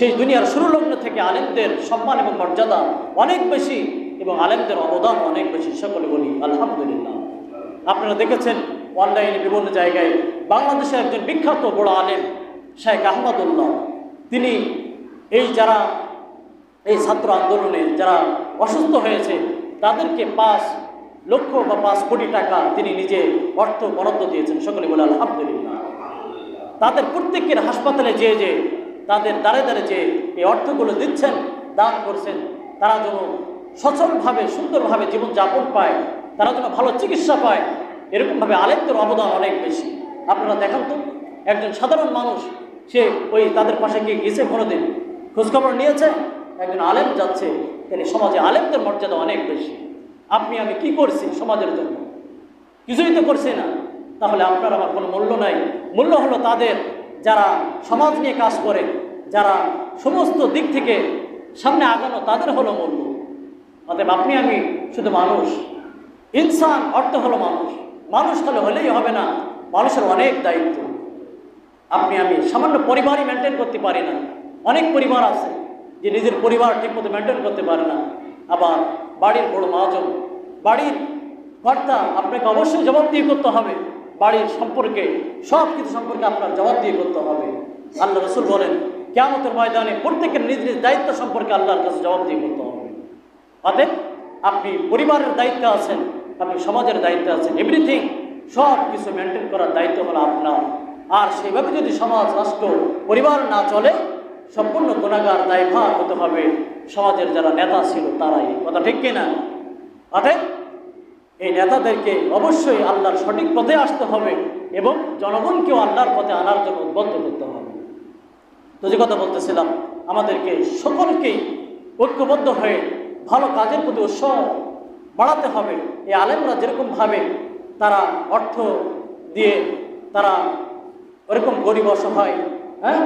সেই দুনিয়ার শুরু লগ্ন থেকে আলেমদের সম্মান এবং মর্যাদা অনেক বেশি এবং আলেমদের অবদান অনেক বেশি, সকলে বলি, আলহামদুলিল্লাহ। আপনারা দেখেছেন অনলাইনে বিভিন্ন জায়গায় বাংলাদেশের একজন বিখ্যাত বড় আলেম শেখ আহমদুল্লাহ। তিনি এই যারা এই ছাত্র আন্দোলনে যারা অসুস্থ হয়েছে, তাদেরকে পাঁচ লক্ষ বা পাঁচ কোটি টাকা তিনি নিজে অর্থ বরাদ্দ দিয়েছেন, সকলে বলে, আলহামদুলিল্লাহ। তাদের প্রত্যেকের হাসপাতালে যেয়ে যে তাদের দ্বারে দ্বারে যে এই অর্থগুলো দিচ্ছেন, দান করছেন, তারা যেন সচলভাবে, সুন্দরভাবে জীবনযাপন পায়, তারা যেন ভালো চিকিৎসা পায়, এরকমভাবে আলেমদের অবদান অনেক বেশি। আপনারা দেখান তো, একজন সাধারণ মানুষ, সে ওই তাদের পাশে গিয়ে গেছে কোনোদিন, খোঁজখবর নিয়েছে, একজন আলেম যাচ্ছে, তিনি সমাজে আলেমদের মর্যাদা অনেক বেশি। আপনি আমি কি করছি সমাজের জন্য? কিছুই তো করছি না। তাহলে আপনার আমার কোনো মূল্য নাই। মূল্য হলো তাদের, যারা সমাজ নিয়ে কাজ করে যারা সমস্ত দিক থেকে সামনে আগানো তাদের হলো মূল্য অতএব আপনি আমি শুধু মানুষ। ইনসান অর্থ হলো মানুষ। মানুষ তাহলে হলেই হবে না, মানুষের অনেক দায়িত্ব। আপনি আমি সামান্য পরিবারই মেনটেন করতে পারি না। অনেক পরিবার আছে যে নিজের পরিবার ঠিকমতো মেনটেন করতে পারে না। আবার বাড়ির বড় মহাজন, বাড়ির কর্তা, আপনাকে অবশ্যই জবাবদিহি করতে হবে। বাড়ির সম্পর্কে সব কিছু সম্পর্কে আপনার জবাবদিহি করতে হবে। আল্লাহ রসুল বলেন কেমতের ময়দানে প্রত্যেকের নিজ নিজ দায়িত্ব সম্পর্কে আল্লাহর কাছে জবাবদিহি করতে হবে। অতএব আপনি পরিবারের দায়িত্বে আছেন, আপনি সমাজের দায়িত্বে আছেন এভরিথিং সব কিছু মেনটেন করার দায়িত্ব হলো আপনার। আর সেইভাবে যদি সমাজ, রাষ্ট্র, পরিবার না চলে, সম্পূর্ণ গুণাগার, দায়ভার হতে হবে। সমাজের যারা নেতা ছিল তারাই। কথা ঠিক কিনা? অতএব এই নেতাদেরকে অবশ্যই আল্লাহর সঠিক পথে আসতে হবে এবং জনগণকেও আল্লাহর পথে আনার জন্য উদ্বুদ্ধ করতে হবে। তো যে কথা বলতেছিলাম, আমাদেরকে সকলকেই ঐক্যবদ্ধ হয়ে ভালো কাজের প্রতি উৎসাহ বাড়াতে হবে। এই আলেমরা যেরকমভাবে তারা অর্থ দিয়ে তারা ওরকম গরিব অসহায় হ্যাঁ?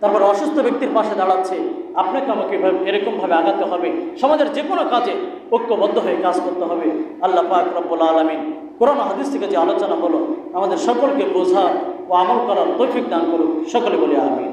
তারপর অসুস্থ ব্যক্তির পাশে দাঁড়াচ্ছে, আপনাকে আমাকে এরকমভাবে আগাতে হবে। সমাজের যে কোনো কাজে ঐক্যবদ্ধ হয়ে কাজ করতে হবে। আল্লাহ পাক রব্বুল আলমিন কোরআন হাদিস থেকে যে আলোচনা হলো, আমাদের সকলকে বোঝা ও আমল করার তৌফিক দান করুক। সকলে বলে আমিন।